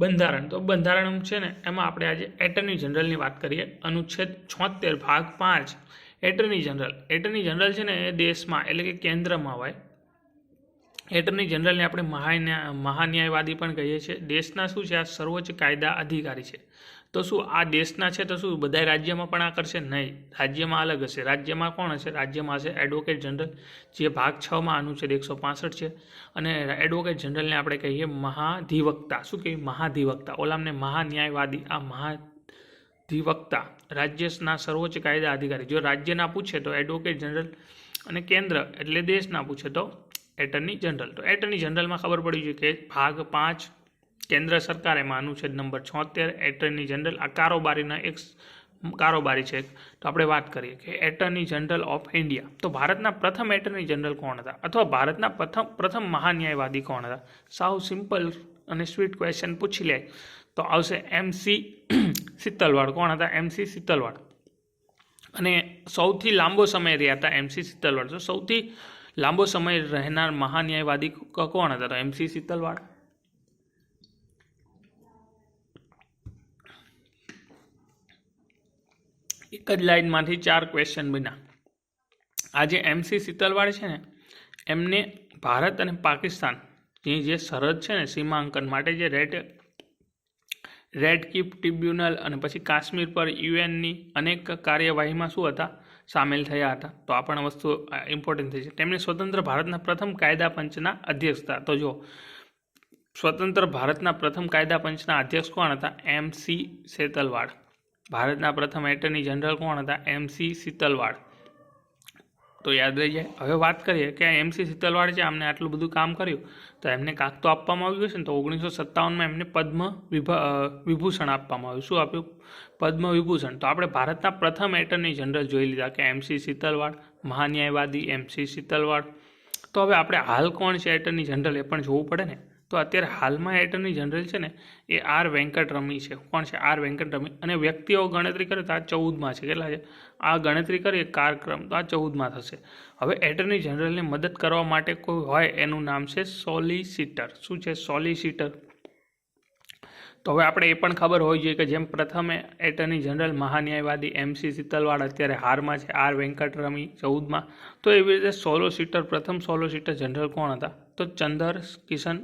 બંધારણ. તો બંધારણ છે ને, એમાં આપણે આજે એટર્ની જનરલની વાત કરીએ. અનુચ્છેદ છોતેર, ભાગ પાંચ. એટર્ની જનરલ એટર્ની જનરલ છે ને, એ દેશમાં, એટલે કે કેન્દ્રમાં હોય. એટર્ની જનરલને આપણે મહાન્યા, મહાન્યાયવાદી પણ કહીએ છીએ. દેશના શું છે? આ સર્વોચ્ચ કાયદા અધિકારી છે. તો શું આ દેશના છે તો શું બધા રાજ્યમાં પણ આ કરશે? નહીં. રાજ્યમાં અલગ હશે. રાજ્યમાં કોણ હશે? રાજ્યમાં હશે એડવોકેટ જનરલ જે ભાગ છમાં અનુચ્છેદ એકસો પાસઠ છે. અને એડવોકેટ જનરલને આપણે કહીએ મહાધિવક્તા. શું કહીએ? મહાધિવક્તા. ઓલામને મહાન્યાયવાદી. આ મહાધિવક્તા રાજ્યના સર્વોચ્ચ કાયદા અધિકારી. જો રાજ્યના પૂછે તો એડવોકેટ જનરલ અને કેન્દ્ર એટલે દેશના પૂછે તો એટર્ની જનરલ તો એટર્ની જનરલમાં ખબર પડી છે કે ભાગ પાંચ કેન્દ્ર સરકાર એમાં અનુચ્છેદ નંબર છોતેર, એટર્ની જનરલ, આ કારોબારીના એક કારોબારી છે તો આપણે વાત કરીએ કે એટર્ની જનરલ ઓફ ઇન્ડિયા. તો ભારતના પ્રથમ એટર્ની જનરલ કોણ હતા? અથવા ભારતના પ્રથમ પ્રથમ મહાન્યાયવાદી કોણ હતા? સાવ સિમ્પલ અને સ્વીટ ક્વેશ્ચન પૂછી લે. તો આવશે એમસી સિત્તલવાડ. કોણ હતા? એમસી સિત્તલવાડ. અને સૌથી લાંબો સમય રહ્યા હતા એમસી સિત્તલવાડ. તો સૌથી લાંબો સમય રહેનાર મહાન્યાયવાદી કોણ હતા? તો એમસી સિત્તલવાડ. એક જ લાઇનમાંથી ચાર ક્વેશ્ચન બન્યા. આજે એમસી શીતલવાડ છે ને, એમને ભારત અને પાકિસ્તાનની જે સરહદ છે ને સીમાંકન માટે જે રેડ રેડ કીપ ટ્રિબ્યુનલ અને પછી કાશ્મીર પર યુએનની અનેક કાર્યવાહીમાં શું હતા? સામેલ થયા હતા. તો આ પણ વસ્તુ ઇમ્પોર્ટન્ટ થઈ છે. તેમણે સ્વતંત્ર ભારતના પ્રથમ કાયદા પંચના અધ્યક્ષ હતા. તો જો સ્વતંત્ર ભારતના પ્રથમ કાયદા પંચના અધ્યક્ષ કોણ હતા? એમ સી સેતલવાડ ભારતના પ્રથમ એટર્ની જનરલ કોણ હતા? એમસી શીતલવાડ તો યાદ રહી જાય. હવે વાત કરીએ કે એમસી શીતલવાડ છે, આમને આટલું બધું કામ કર્યું, તો એમને કાંક તો આપવામાં આવ્યું હશે ને, તો ઓગણીસો સત્તાવનમાં એમને પદ્મ વિભા વિભૂષણ આપવામાં આવ્યું. શું આપ્યું? પદ્મ વિભૂષણ. તો આપણે ભારતના પ્રથમ એટર્ની જનરલ જોઈ લીધા કે એમસી શીતલવાડ મહાન્યાયવાદી એમસી શીતલવાડ તો હવે આપણે હાલ કોણ છે એટર્ની જનરલ એ પણ જોવું પડે ને. તો અત્યારે હાલમાં એટર્ની જનરલ છે ને, એ આર વેંકટરમી છે. કોણ છે? આર વેંકટરમી. અને વ્યક્તિઓ ગણતરી કરે તો આ ચૌદમાં છે. કેટલા છે? આ ગણતરી કરીએ કારક્રમ તો આ ચૌદમાં થશે. હવે એટર્ની જનરલને મદદ કરવા માટે કોઈ હોય એનું નામ છે સોલિસિટર શું છે સોલિસિટર તો હવે આપણે એ પણ ખબર હોવી જોઈએ કે જેમ પ્રથમે એટર્ની જનરલ મહાન્યાયવાદી એમસી શીતલવાડ અત્યારે હારમાં છે, આર વેંકટરમી ચૌદમાં. તો એવી રીતે સોલોસીટર પ્રથમ સોલોસીટર જનરલ કોણ હતા? તો ચંદર કિશન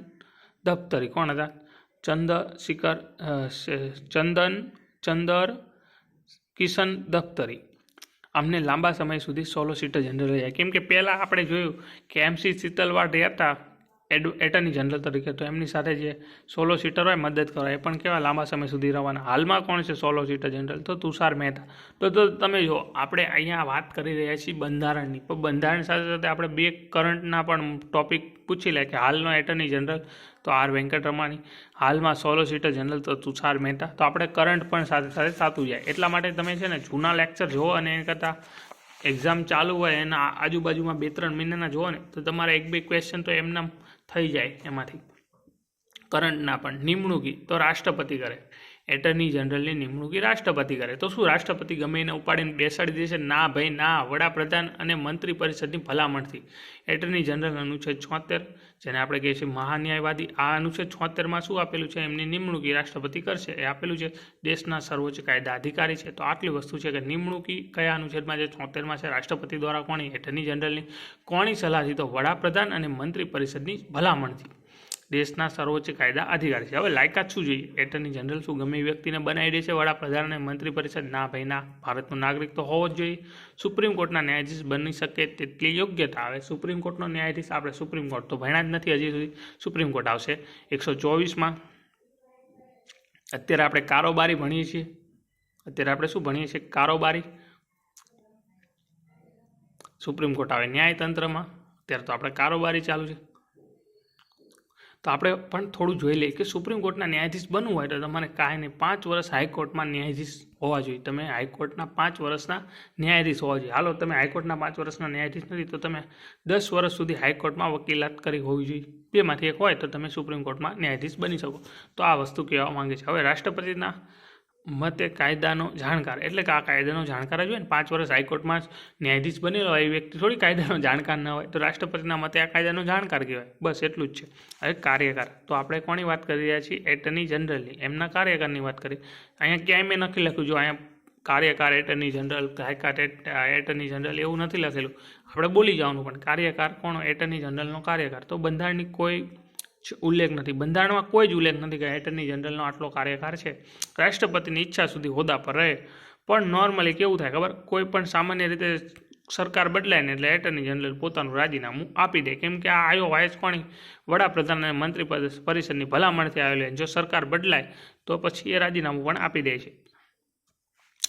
દફતરી. કોણ હતા? ચંદ શિખર ચંદન, ચંદર, કિશન દફતરી. આમને લાંબા સમય સુધી સોલોસીટર જનરલ રહ્યા. કેમ કે પહેલાં આપણે જોયું કે એમસી શીતલવાડ રહ્યા હતા એડ, એટર્ની જનરલ તરીકે, તો એમની સાથે જે સોલો સીટર હોય, મદદ કરવા એ પણ કેવા લાંબા સમય સુધી રહેવાના હાલમાં કોણ છે સોલો સીટર જનરલ? તો તુષાર મહેતા. તો તો તમે જો આપણે અહીંયા વાત કરી રહ્યા છીએ બંધારણની. પણ બંધારણ સાથે સાથે આપણે બે કરંટના પણ ટોપિક પૂછી લે કે હાલનો એટર્ની જનરલ તો આર વેંકટરમાણી હાલમાં સોલો સીટર જનરલ તો તુષાર મહેતા. તો આપણે કરંટ પણ સાથે સાથે થતું જાય. એટલા માટે તમે છે ને જૂના લેક્ચર જુઓ અને એ કરતાં એક્ઝામ ચાલુ હોય એના આજુબાજુમાં બે ત્રણ મહિનાના જુઓ ને, તો તમારા એક બે ક્વેશ્ચન તો એમના થઈ જાય એમાંથી. કરંટના પણ. નિમણૂકી તો રાષ્ટ્રપતિ કરે. એટર્ની જનરલની નિમણૂકી રાષ્ટ્રપતિ કરે. તો શું રાષ્ટ્રપતિ ગમે એને ઉપાડીને બેસાડી દેશે ના ભાઈ, ના. વડાપ્રધાન અને મંત્રી પરિષદની ભલામણથી. એટર્ની જનરલ અનુચ્છેદ છોતેર, જેને આપણે કહીએ છીએ મહાન્યાયવાદી, આ અનુચ્છેદ છોતેરમાં શું આપેલું છે? એમની નિમણૂકી રાષ્ટ્રપતિ કરશે. એ આપેલું છે. દેશના સર્વોચ્ચ કાયદા અધિકારી છે. તો આટલી વસ્તુ છે કે નિમણૂકી કયા અનુચ્છેદમાં છે? છોતેરમાં છે. રાષ્ટ્રપતિ દ્વારા કોની એટર્ની જનરલની? કોની સલાહથી? તો વડાપ્રધાન અને મંત્રી પરિષદની ભલામણથી. દેશના સર્વોચ્ચ કાયદા અધિકારી છે. હવે લાયકાત શું જોઈએ? એટર્ની જનરલ શું ગમે વ્યક્તિને બનાવી દે છે? વડાપ્રધાન અને મંત્રી પરિષદ? ના ભાઈ, ના. ભારતનો નાગરિક તો હોવો જ જોઈએ. સુપ્રીમ કોર્ટના ન્યાયાધીશ બની શકે તેટલી યોગ્યતા આવે? સુપ્રીમ કોર્ટનો ન્યાયાધીશ આપણે સુપ્રીમ કોર્ટ તો ભણ્યા જ નથી હજી સુધી. સુપ્રીમ કોર્ટ આવશે એકસો ચોવીસમાં. અત્યારે આપણે કારોબારી ભણીએ છીએ. અત્યારે આપણે શું ભણીએ છીએ? કારોબારી. સુપ્રીમ કોર્ટ આવે ન્યાયતંત્રમાં. અત્યારે તો આપણે કારોબારી ચાલુ છે. તો આપણે પણ થોડું જોઈ લઈએ કે સુપ્રીમ કોર્ટના ન્યાયાધીશ બનવું હોય તો તમારે કાંઈ નહીં, પાંચ વર્ષ હાઈકોર્ટમાં ન્યાયાધીશ હોવા જોઈએ. તમે હાઈકોર્ટના પાંચ વર્ષના ન્યાયાધીશ હોવા જોઈએ. હાલો, તમે હાઈકોર્ટના પાંચ વર્ષના ન્યાયાધીશ નથી તો તમે દસ વર્ષ સુધી હાઈકોર્ટમાં વકીલાત કરી હોવી જોઈએ. બેમાંથી એક હોય તો તમે સુપ્રીમ કોર્ટમાં ન્યાયાધીશ બની શકો. તો આ વસ્તુ કહેવા માંગે છે. હવે રાષ્ટ્રપતિના મતે કાયદાનો જાણકાર. એટલે કે આ કાયદાનો જાણકાર જ હોય ને. પાંચ વર્ષ હાઈકોર્ટમાં ન્યાયાધીશ બનેલો હોય, એ વ્યક્તિ થોડી કાયદાનો જાણકાર ન હોય. તો રાષ્ટ્રપતિના મતે આ કાયદાનો જાણકાર કહેવાય. બસ એટલું જ છે. હવે કાર્યકાર. તો આપણે કોની વાત કરી રહ્યા છીએ? એટર્ની જનરલની. એમના કાર્યકારની વાત કરી. અહીંયા ક્યાંય મેં નથી લખ્યું. જો અહીંયા કાર્યકાર, attorney general, high court attorney general એવું નથી લખેલું. આપણે બોલી જવાનું પણ. કાર્યકાર કોણ? એટર્ની જનરલનો કાર્યકાર. તો બંધારણની કોઈ ઉલ્લેખ નથી. બંધારણમાં કોઈ જ ઉલ્લેખ નથી કે એટર્ની જનરલનો આટલો કાર્યકાર છે. રાષ્ટ્રપતિની ઈચ્છા સુધી હોદ્દા પર રહે. પણ નોર્મલી કેવું થાય ખબર? કોઈ પણ સામાન્ય રીતે સરકાર બદલાય ને એટલે એટર્ની જનરલ પોતાનું રાજીનામું આપી દે. કેમ કે આ આયો વાયસ કોની વડાપ્રધાન અને મંત્રી પરિષદની ભલામણથી આવેલી જો સરકાર બદલાય, તો પછી એ રાજીનામું પણ આપી દે છે.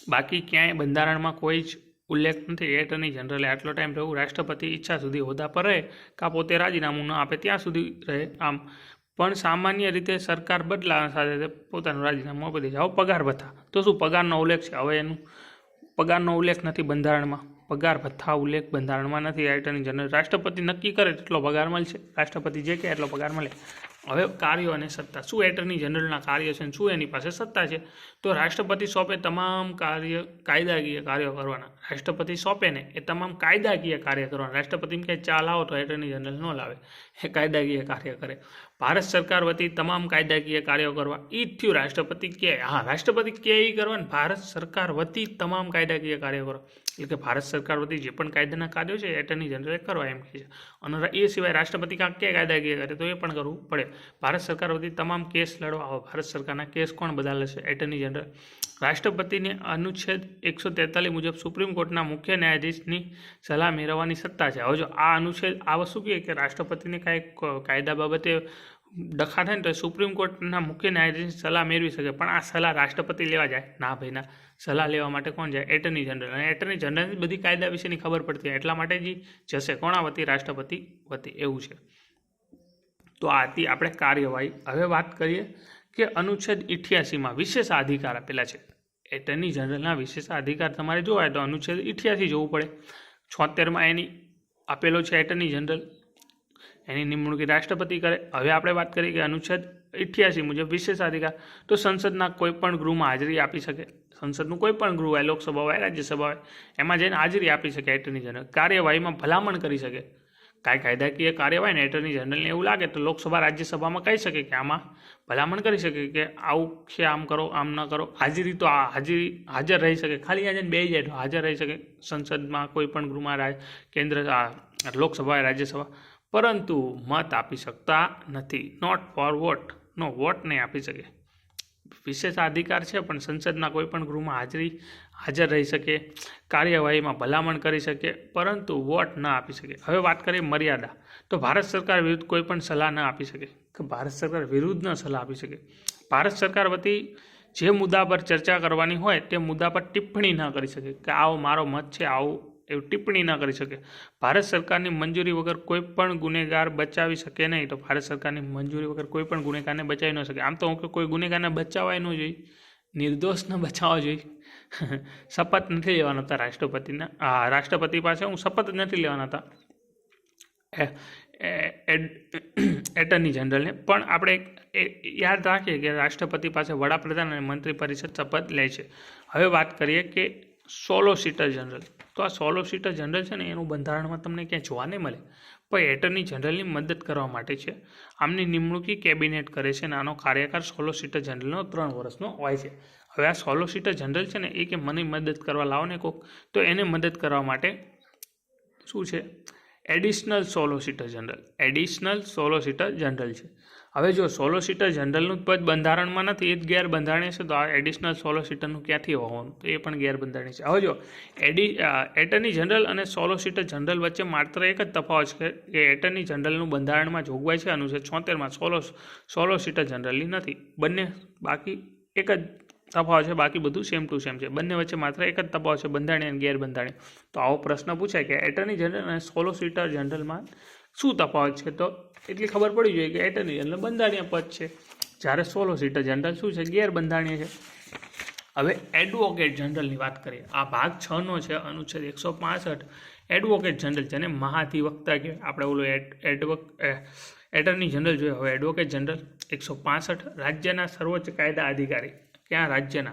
બાકી ક્યાંય બંધારણમાં કોઈ જ ઉલ્લેખ નથી એટર્ની જનરલે આટલો ટાઈમ રહેવું રાષ્ટ્રપતિ ઈચ્છા સુધી હોદ્દા પર રહે કાં પોતે રાજીનામું ન આપે, ત્યાં સુધી રહે. આમ, પણ સામાન્ય રીતે સરકાર બદલાવા સાથે પોતાનું રાજીનામું આપી દે છે. હવે પગાર ભથ્થા. તો શું પગારનો ઉલ્લેખ છે? હવે એનું પગારનો ઉલ્લેખ નથી બંધારણમાં. પગાર ભથ્થા ઉલ્લેખ બંધારણમાં નથી. એટર્ની જનરલ રાષ્ટ્રપતિ નક્કી કરે એટલો પગાર મળશે. રાષ્ટ્રપતિ જે કહે એટલો પગાર મળે. હવે કાર્યો અને સત્તા. શું એટર્ની જનરલના કાર્ય છે અને શું એની પાસે સત્તા છે? તો રાષ્ટ્રપતિ સોંપે તમામ કાર્ય, કાયદાકીય કાર્યો કરવાના. રાષ્ટ્રપતિ સોંપે ને એ તમામ કાયદાકીય કાર્ય કરવાના. રાષ્ટ્રપતિ કહે ચા લાવો તો એટર્ની જનરલ ન લાવે. એ કાયદાકીય કાર્ય કરે. ભારત સરકાર વતી તમામ કાયદાકીય કાર્યો કરવા. એ જ થયું. રાષ્ટ્રપતિ કે હા, રાષ્ટ્રપતિ કે એ કરવા ભારત સરકાર વતી તમામ કાયદાકીય કાર્યો કરવા એટલે કે ભારત સરકાર વતી જે પણ કાયદાના કાર્યો છે એટર્ની જનરલે કરવા એમ કહે છે. અને એ સિવાય રાષ્ટ્રપતિ કે કાયદાકીય કરે તો એ પણ કરવું પડે. ભારત સરકાર વતી તમામ કેસ લડવા, આવો ભારત સરકારના કેસ કોણ બધા લેશે એટર્ની જનરલ રાષ્ટ્રપતિને અનુચ્છેદ એકસો તેતાલીસ મુજબ સુપ્રીમ કોર્ટના મુખ્ય ન્યાયાધીશની સલાહ મેળવવાની સત્તા છે. હવે જો આ અનુચ્છેદ આ વસ્તુ કહે કે રાષ્ટ્રપતિને કાંઈક કાયદા બાબતે ડખા થાય ને તો સુપ્રીમ કોર્ટના મુખ્ય ન્યાયાધીશની સલાહ મેળવી શકે. પણ આ સલાહ રાષ્ટ્રપતિ લેવા જાય. ના ભાઈ, ના. સલાહ લેવા માટે કોણ જાય? એટર્ની જનરલ અને એટર્ની જનરલની બધી કાયદા વિશેની ખબર પડતી એટલા માટે જ જશે. કોણા વતી રાષ્ટ્રપતિ વતી. એવું છે. તો આ હતી આપણે કાર્યવાહી. હવે વાત કરીએ કે અનુચ્છેદ ઇઠ્યાસીમાં વિશેષ અધિકાર આપેલા છે. એટર્ની જનરલના વિશેષ અધિકાર તમારે જોવા તો અનુચ્છેદ ઇઠ્યાસી જોવું પડે. છોતેરમાં એની આપેલો છે એટર્ની જનરલ એની નિમણૂક રાષ્ટ્રપતિ કરે. હવે આપણે વાત કરીએ કે અનુચ્છેદ ઇઠ્યાસી મુજબ વિશેષ અધિકાર તો સંસદના કોઈપણ ગૃહમાં હાજરી આપી શકે. સંસદનું કોઈપણ ગૃહ હોય, લોકસભા હોય, રાજ્યસભા હોય, એમાં જઈને હાજરી આપી શકે એટર્ની જનરલ. કાર્યવાહીમાં ભલામણ કરી શકે. કાંઈ કાયદાકીય કાર્યવાહી ને એટર્ની જનરલને એવું લાગે તો લોકસભા, રાજ્યસભામાં કહી શકે કે આમાં ભલામણ કરી શકે કે આવું છે, આમ કરો, આમ ન કરો. હાજરી તો આ હાજરી હાજર રહી શકે. ખાલી આજે બે જાય તો હાજર રહી શકે સંસદમાં કોઈપણ ગૃહમાં કેન્દ્ર લોકસભા, રાજ્યસભા. પરંતુ મત આપી શકતા નથી. Not for vote no vote નહીં આપી શકે. વિશેષ અધિકાર છે, પણ સંસદના કોઈપણ ગૃહમાં હાજરી, હાજર રહી શકે, કાર્યવાહીમાં ભલામણ કરી શકે, પરંતુ વોટ ન આપી શકે. હવે વાત કરીએ મર્યાદા. તો ભારત સરકાર વિરુદ્ધ કોઈપણ સલાહ ન આપી શકે. કે ભારત સરકાર વિરુદ્ધ ન સલાહ આપી શકે. ભારત સરકાર વતી જે મુદ્દા પર ચર્ચા કરવાની હોય તે મુદ્દા પર ટિપ્પણી ન કરી શકે કે આવો મારો મત છે, આવું એવું ટિપ્પણી ન કરી શકે. ભારત સરકારની મંજૂરી વગર કોઈ પણ ગુનેગાર બચાવી શકે નહીં. તો ભારત સરકારની મંજૂરી વગર કોઈ પણ ગુનેગારને બચાવી ન શકે. આમ તો હું કોઈ ગુનેગારને બચાવવાય ન જોઈએ. નિર્દોષને બચાવવા જોઈએ. શપથ નથી લેવાના હતા રાષ્ટ્રપતિના. હા રાષ્ટ્રપતિ પાસે હું શપથ નથી લેવાના હતા. એટર્ની જનરલને. પણ આપણે યાદ રાખીએ કે રાષ્ટ્રપતિ પાસે વડાપ્રધાન અને મંત્રી પરિષદ શપથ લે છે. હવે વાત કરીએ કે સોલો સીટર જનરલ. તો આ સોલોસિટર જનરલ છે ને, એનું બંધારણમાં તમને ક્યાંય જોવા નહીં મળે. પણ એટર્ની જનરલની મદદ કરવા માટે છે. આમની નિમણૂકી કેબિનેટ કરે છે અને આનો કાર્યકાળ સોલોસિટર જનરલનો ત્રણ વર્ષનો હોય છે. હવે આ સોલોસિટર જનરલ છે ને, એ કે મને મદદ કરવા લાવો ને કોક, તો એને મદદ કરવા માટે શું છે? Additional solicitor general additional solicitor general છે. હવે જો સોલોસીટર જનરલનું પદ બંધારણમાં નથી, એ જ ગેરબંધારણીય છે, તો આ એડિશનલ સોલોસીટરનું ક્યાંથી હોવાનું? તો એ પણ ગેરબંધારણીય છે. હવે જો એડી એટર્ની જનરલ અને સોલોસીટર જનરલ વચ્ચે માત્ર એક જ તફાવત છે કે એટર્ની જનરલનું બંધારણમાં જોગવાઈ છે અનુચ્છેદ છોતેરમાં સોલો સોલોસીટર જનરલની નથી. બંને બાકી એક જ તફાવત છે, બાકી બધું સેમ ટુ સેમ છે. બંને વચ્ચે માત્ર એક જ તફાવત છે, બંધારણીય અને ગેરબંધારણીય. તો આવો પ્રશ્ન પૂછાય કે એટર્ની જનરલ અને સોલોસીટર જનરલમાં શું તફાવત છે તો એટલી ખબર પડી જોઈએ કે એટર્ની જનરલ બંધારણીય પદ છે. જ્યારે સોલોસિટર જનરલ શું છે? ગેરબંધારણીય છે. હવે એડવોકેટ જનરલની વાત કરીએ. આ ભાગ છનો છે, અનુચ્છેદ એકસો પાસઠ. એડવોકેટ જનરલ જેને મહાધિવક્તા કે આપણે ઓલું એડ એડવોક એટર્ની જનરલ જોઈએ. હવે એડવોકેટ જનરલ એકસો પાસઠ રાજ્યના સર્વોચ્ચ કાયદા અધિકારી. ક્યાં? રાજ્યના.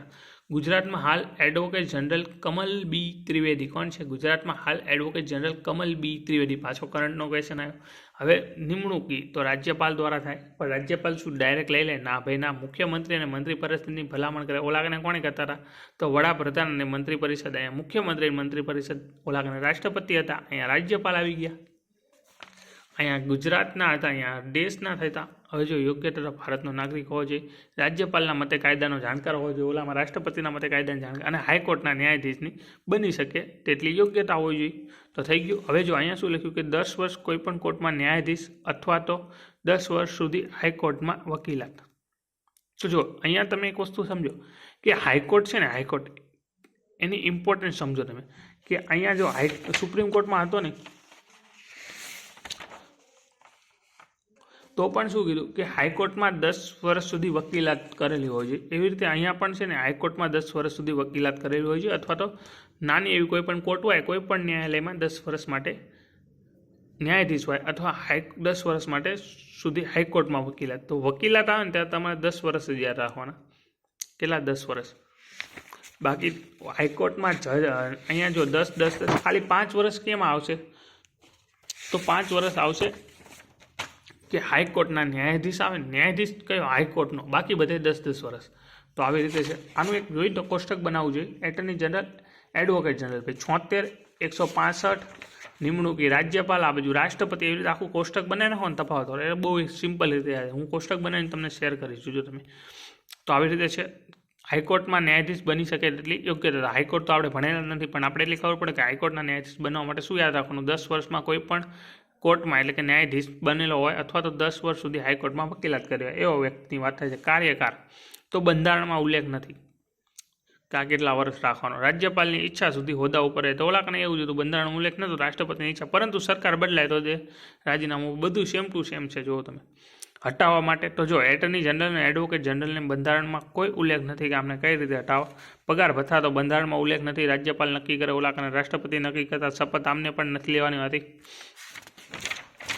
ગુજરાતમાં હાલ advocate general Kamal B Trivedi. કોણ છે? ગુજરાતમાં હાલ advocate general Kamal B Trivedi. પાછો કરંટનો ક્વેશ્ચન આવ્યો. હવે નિમણૂકી તો રાજ્યપાલ દ્વારા થાય. પણ રાજ્યપાલ શું ડાયરેક્ટ લઈ લે? ના ભાઈ, ના. મુખ્યમંત્રી અને મંત્રી પરિષદની ભલામણ કરે. ઓલાગને કોણે કરતા હતા? તો વડાપ્રધાન અને મંત્રી પરિષદ અહીંયા મુખ્યમંત્રી મંત્રી પરિષદ ઓલાગને રાષ્ટ્રપતિ હતા. અહીંયા રાજ્યપાલ આવી ગયા. અહીંયા ગુજરાતના હતા. અહીંયા દેશના થતા હવે જો યોગ્ય તરફ ભારતનો નાગરિક હોવો જોઈએ, રાજ્યપાલના મતે કાયદાનો જાણકાર હોવો જોઈએ, ઓલામાં રાષ્ટ્રપતિના મતે કાયદાનો જાણકાર અને હાઈકોર્ટના ન્યાયાધીશની બની શકે તેટલી યોગ્યતા હોવી જોઈએ. તો થઈ ગયું. હવે જો અહીંયા શું લખ્યું કે દસ વર્ષ કોઈપણ કોર્ટમાં ન્યાયાધીશ અથવા તો દસ વર્ષ સુધી હાઈકોર્ટમાં વકીલાત તો જો અહીંયા તમે એક વસ્તુ સમજો કે હાઈકોર્ટ છે ને, હાઈકોર્ટ, એની ઇમ્પોર્ટન્સ સમજો તમે કે અહીંયા જો હાઈ, સુપ્રીમ કોર્ટમાં હતો ને તો પણ શું કીધું કે હાઈકોર્ટમાં દસ વર્ષ સુધી વકીલાત કરેલી હોય છે. એવી રીતે અહીંયા પણ છે ને હાઈકોર્ટમાં દસ વર્ષ સુધી વકીલાત કરેલી હોય છે અથવા તો નાની એવી કોઈ પણ કોર્ટ હોય, કોઈ પણ ન્યાયાલયમાં દસ વર્ષ માટે ન્યાયાધીશ હોય અથવા હાઈ, દસ વર્ષ માટે સુધી હાઈકોર્ટમાં વકીલાત. તો વકીલાત આવે ને ત્યારે તમારે દસ વર્ષ જ યાદ રાખવાના. કેટલા? દસ વર્ષ. બાકી હાઈકોર્ટમાં જજ અહીંયા જો દસ દસ, ખાલી પાંચ વર્ષ કેમ આવશે? તો પાંચ વર્ષ આવશે કે હાઈકોર્ટના ન્યાયાધીશ આવે, ન્યાયાધીશ કયો હાઈકોર્ટનો? બાકી બધે દસ દસ વર્ષ તો આવી રીતે છે. આનું એક જોઈ તો કોષ્ટક બનાવવું જોઈએ. એટર્ની જનરલ એડવોકેટ જનરલ ભાઈ છોતેર, એકસો પાસઠ, નિમણૂકી રાજ્યપાલ, આ બાજુ રાષ્ટ્રપતિ એવી રીતે આખું કોષ્ટક બને ને ને તફાવત હોય. એ બહુ સિમ્પલ રીતે હું કોષ્ટક બનાવીને તમને શેર કરીશ. જો તમે. તો આવી રીતે છે. હાઈકોર્ટમાં ન્યાયાધીશ બની શકે એટલી યોગ્યતા હાઈકોર્ટ તો આપણે ભણેલા નથી, પણ આપણે એટલી ખબર પડે કે હાઈકોર્ટના ન્યાયાધીશ બનવા માટે શું યાદ રાખવાનું? દસ વર્ષમાં કોઈ પણ કોર્ટમાં એટલે કે ન્યાયાધીશ બનેલો હોય અથવા તો દસ વર્ષ સુધી હાઈકોર્ટમાં વકીલાત કરી હોય, એવો વ્યક્તિની વાત થાય છે, કાર્યકાર. તો બંધારણમાં ઉલ્લેખ નથી. કે કેટલા વર્ષ રાખવાનો? રાજ્યપાલની ઈચ્છા સુધી હોદ્દા ઉપર રહે તો ઓલાકને એવું જ હતું. બંધારણ ઉલ્લેખ નહોતો, રાષ્ટ્રપતિની ઈચ્છા. પરંતુ સરકાર બદલાય તો તે રાજીનામું બધું સેમ ટુ સેમ છે, જુઓ તમે. હટાવવા માટે તો જો એટર્ની જનરલ અને એડવોકેટ જનરલને બંધારણમાં કોઈ ઉલ્લેખ નથી કે આમને કઈ રીતે હટાવો. પગાર ભથ્થા તો બંધારણમાં ઉલ્લેખ નથી. રાજ્યપાલ નક્કી કરે ઓલાકને રાષ્ટ્રપતિ નક્કી કરતા શપથ આમને પણ નથી લેવાની હતી.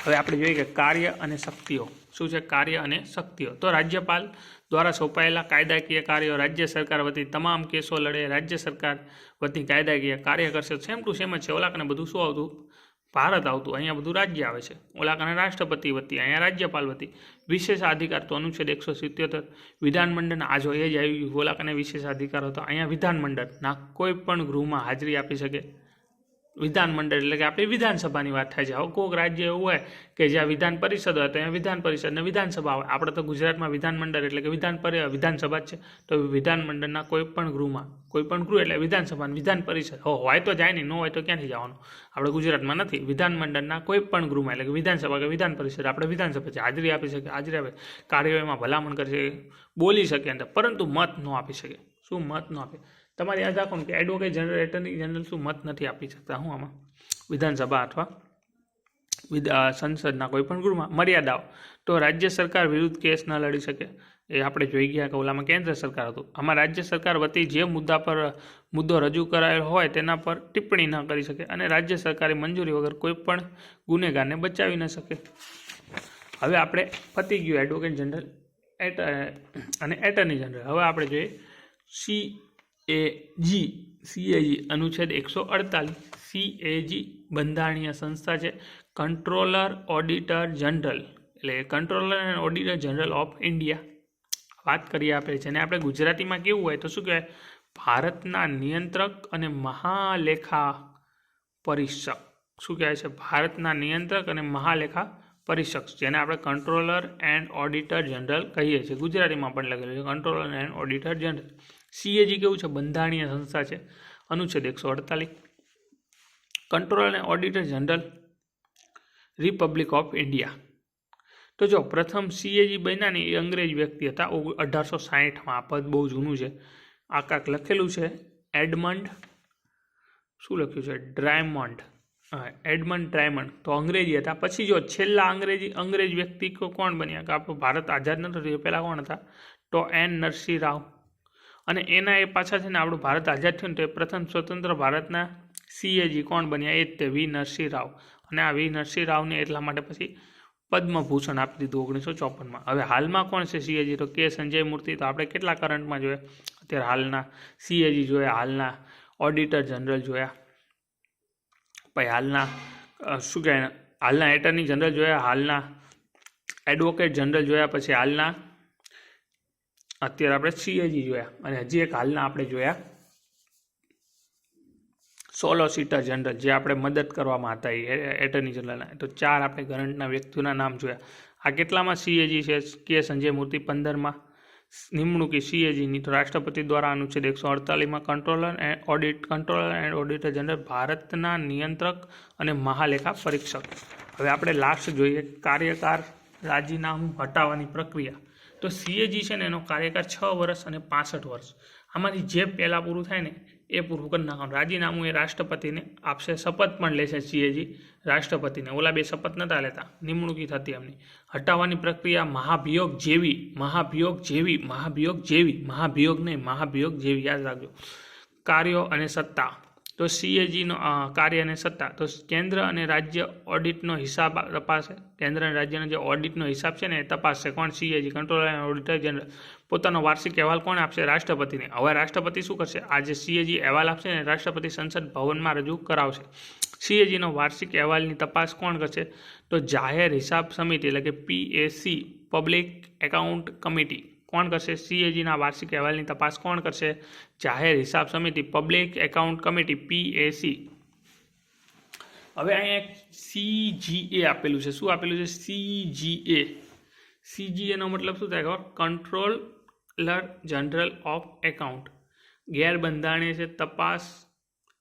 હવે આપણે જોઈએ કે કાર્ય અને શક્તિઓ. શું છે કાર્ય અને શક્તિઓ? તો રાજ્યપાલ દ્વારા સોંપાયેલા કાયદાકીય કાર્યો રાજ્ય સરકાર વતી તમામ કેસો લડે, રાજ્ય સરકાર વતી કાયદાકીય કાર્ય કરશે. સેમ ટુ સેમ જ છે. ઓલાકને બધું શું આવતું? ભારત આવતું. અહીંયા બધું રાજ્ય આવે છે. ઓલાકને રાષ્ટ્રપતિ વતી, અહીંયા રાજ્યપાલ વતી વિશેષ અધિકાર તો અનુચ્છેદ એકસો સિત્યોતેર વિધાનમંડળ આજો એ જ આવી ઓલાકને વિશેષ અધિકાર હતો અહીંયા વિધાનમંડળના કોઈ પણ ગૃહમાં હાજરી આપી શકે. વિધાનમંડળ એટલે કે આપણી વિધાનસભાની વાત થાય છે. હવે કોઈક રાજ્ય એવું હોય કે જ્યાં વિધાન પરિષદ હોય, તો અહીંયા વિધાન પરિષદ અને વિધાનસભા હોય. આપણે તો ગુજરાતમાં વિધાનમંડળ એટલે કે વિધાન વિધાનસભા જ છે. તો વિધાનમંડળના કોઈ પણ ગૃહમાં, કોઈ પણ ગૃહ એટલે વિધાનસભા વિધાન પરિષદ. હો, હોય તો જાય નહીં, ન હોય તો ક્યાંથી જવાનું? આપણે ગુજરાતમાં નથી. વિધાનમંડળના કોઈ પણ ગૃહમાં, એટલે કે વિધાનસભા કે વિધાન પરિષદ, આપણે વિધાનસભા છે. હાજરી આપી શકે, હાજરી આપે. કાર્યવાહીમાં ભલામણ કરી શકે, બોલી શકે અંદર. પરંતુ મત ન આપી શકે. શું મત ન આપે? તમારે યાદ રાખો કે એડવોકેટ જનરલ એટર્ની જનરલ શું મત નથી આપી શકતા હું આમાં? વિધાનસભા અથવા સંસદના કોઈપણ ગૃહમાં. મર્યાદાઓ તો રાજ્ય સરકાર વિરુદ્ધ કેસ ન લડી શકે. એ આપણે જોઈ ગયા કે ઓલામાં કેન્દ્ર સરકાર હતું. આમાં રાજ્ય સરકાર વતી જે મુદ્દા પર, મુદ્દો રજૂ કરાયેલો હોય તેના પર ટિપ્પણી ન કરી શકે અને રાજ્ય સરકારે મંજૂરી વગર કોઈ પણ ગુનેગારને બચાવી ન શકે. હવે આપણે પતી ગયું એડવોકેટ જનરલ એટ અને એટર્ની જનરલ હવે આપણે જોઈએ સી એ જી સીએજી અનુચ્છેદ એકસો અડતાલીસ. સીએજી બંધારણીય સંસ્થા છે. કંટ્રોલર ઓડિટર જનરલ એટલે controller and auditor general of India વાત કરીએ આપણે જેને આપણે ગુજરાતીમાં કેવું હોય તો શું કહેવાય? ભારતના નિયંત્રક અને મહાલેખા પરીક્ષક શું કહેવાય છે? ભારતના નિયંત્રક અને મહાલેખા પરીક્ષક જેને આપણે કંટ્રોલર એન્ડ ઓડિટર જનરલ કહીએ છીએ. ગુજરાતીમાં પણ લખેલું છે. Controller and auditor general CAG કેવું છે? બંધારણીય સંસ્થા છે. અનુચ્છેદ એકસો અડતાલીસ. કંટ્રોલર અને auditor general republic of India તો જો પ્રથમ સીએજી બન્યા ને એ અંગ્રેજ વ્યક્તિ હતા અઢારસો સાહીઠમાં. આ પદ બહુ જૂનું છે. આ કાંક લખેલું છે, એડમંડ, શું લખ્યું છે? ડ્રાયમંડ. Edmund Drummond. તો અંગ્રેજી હતા. પછી જો છેલ્લા અંગ્રેજી, અંગ્રેજ વ્યક્તિ કોણ બન્યા? કે આપણું ભારત આઝાદ નથી થયું પહેલાં કોણ હતા? તો એન નરસિંહ રાવ અને એના એ પાછા છે ને આપણું ભારત આઝાદ થયું ને તો એ પ્રથમ સ્વતંત્ર ભારતના સીએજી કોણ બન્યા એ જ તે વી નરસિંહ રાવ અને આ વી નરસિંહ રાવને એટલા માટે પછી પદ્મભૂષણ આપી દીધું ઓગણીસો ચોપનમાં. હવે હાલમાં કોણ છે સીએજી તો કે સંજય મૂર્તિ. તો આપણે કેટલા કરંટમાં જોઈએ? અત્યારે હાલના સીએજી જોયા, હાલના ઓડિટર જનરલ જોયા. પછી હાલના શું કહેવાય? હાલના એટર્ની જનરલ જોયા, હાલના એડવોકેટ જનરલ જોયા, પછી હાલના અત્યારે આપણે સીએજી જોયા. અને હજી એક હાલના આપણે જોયા. સોલોસીટર જનરલ જે આપણે મદદ કરવામાં હતા એ એટર્ની જનરલના તો ચાર આપણે કરંટના વ્યક્તિઓના નામ જોયા. આ કેટલામાં સીએજી છે? કે સંજય મૂર્તિ પંદરમાં? નિમણૂકી સીએજીની તો રાષ્ટ્રપતિ દ્વારા અનુચ્છેદ એકસો અડતાલીસમાં controller and audit controller and auditor general ભારતના નિયંત્રક અને મહાલેખા પરીક્ષક. હવે આપણે લાસ્ટ જોઈએ. કાર્યકાર રાજીનામું હટાવવાની પ્રક્રિયા. તો સીએજી છે ને એનો કાર્યકાળ છ વર્ષ અને પાસઠ વર્ષ. આમાંથી જે પહેલાં પૂરું થાય ને એ પૂરું કરી નાખવાનું. રાજીનામું એ રાષ્ટ્રપતિને આપશે, શપથ પણ લેશે સીએજી રાષ્ટ્રપતિને. ઓલા બે શપથ નહોતા લેતા, નિમણૂકી થતી એમની. હટાવવાની પ્રક્રિયા મહાભિયોગ જેવી મહાભિયોગ જેવી મહાભિયોગ જેવી, મહાભિયોગ નહીં, મહાભિયોગ જેવી. યાદ રાખજો. કાર્યો અને સત્તા. તો સીએજીનો કાર્ય અને સત્તા. તો કેન્દ્ર અને રાજ્ય ઓડિટનો હિસાબ તપાસે. કેન્દ્ર અને રાજ્યનો જે ઓડિટનો હિસાબ છે ને એ તપાસશે કોણ CAG controller and auditor general પોતાનો વાર્ષિક અહેવાલ કોણ આપશે? રાષ્ટ્રપતિને. હવે રાષ્ટ્રપતિ શું કરશે? આ સીએજી અહેવાલ આપશે ને રાષ્ટ્રપતિ સંસદ ભવનમાં રજૂ કરાવશે. સીએજીનો વાર્ષિક અહેવાલની તપાસ કોણ કરશે? તો જાહેર હિસાબ સમિતિ, એટલે કે પીએસી પબ્લિક એકાઉન્ટ કમિટી કોણ કરશે? સીએજીના વાર્ષિક અહેવાલની તપાસ કોણ કરશે? જાહેર હિસાબ સમિતિ, પબ્લિક એકાઉન્ટ કમિટી, પીએસી. હવે અહીંયા સીજીએ આપેલું છે. શું આપેલું છે? સીજીએ. સીજીએનો મતલબ શું થાય ખબર? Controller general of account. ગેરબંધારણીય છે, તપાસ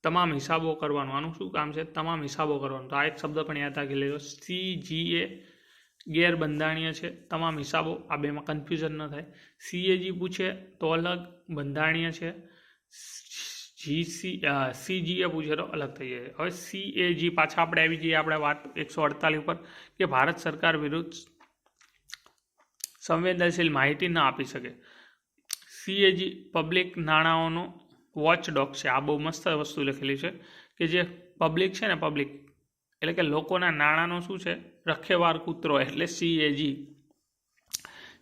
તમામ હિસાબો કરવાનું. આનું શું કામ છે? તમામ હિસાબો કરવાનું. તો આ એક શબ્દ પણ યાદ રાખી લેજો. સીજીએ ગેરબંધારણીય છે. તમામ હિસાબો આ બેમાં કન્ફ્યુઝન ન થાય. સીએજી પૂછે તો અલગ, બંધારણીય છે. જીસી સીજીએ પૂછે તો અલગ થઈ જાય. હવે સીએજી પાછા આપણે આવી જઈએ આપણે વાત એકસો અડતાલીસ ઉપર કે ભારત સરકાર વિરુદ્ધ સંવેદનશીલ માહિતી ન આપી શકે. સીએજી પબ્લિક નાણાંઓનો વોચડોગ છે. આ બહુ મસ્ત વસ્તુ લખેલી છે કે જે પબ્લિક છે ને પબ્લિક એટલે કે લોકોના નાણાંનો શું છે? રખેવાર કૂતરો એટલે CAG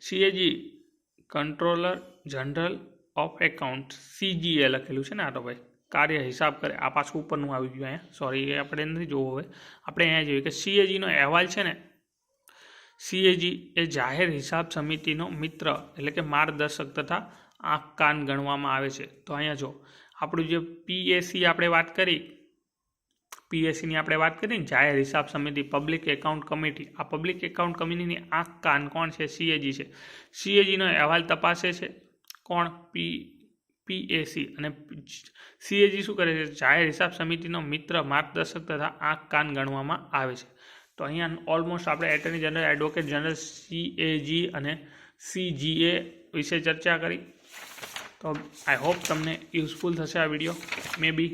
CAG controller general of account CGA લખેલું છે ને આ તો ભાઈ. કાર્ય હિસાબ કરે. આ પાછું ઉપરનું આવી ગયું અહીંયા. સોરી આપણે નથી જોવું હવે. આપણે અહીંયા જોઈએ કે સીએજીનો અહેવાલ છે ને સીએજી એ જાહેર હિસાબ સમિતિનો મિત્ર એટલે કે માર્ગદર્શક તથા આંખ કાન ગણવામાં આવે છે. તો અહીંયા જો, આપણું જે પીએસી આપણે વાત કરી પીએસસીની આપણે વાત કરી જાહેર હિસાબ સમિતિ પબ્લિક એકાઉન્ટ કમિટી આ પબ્લિક એકાઉન્ટ કમિટીની આંખ, કાન, કોણ છે? સીએજી છે. સીએજીનો અહેવાલ તપાસે છે કોણ? પી પીએસી અને સીએજી શું કરે છે? જાહેર હિસાબ સમિતિનો મિત્ર, માર્ગદર્શક તથા આંખ, કાન ગણવામાં આવે છે. તો અહીંયા ઓલમોસ્ટ આપણે attorney general advocate general CAG અને સીજીએ વિશે ચર્ચા કરી. તો આઈ હોપ તમને યુઝફુલ થશે આ વીડિયો મે બી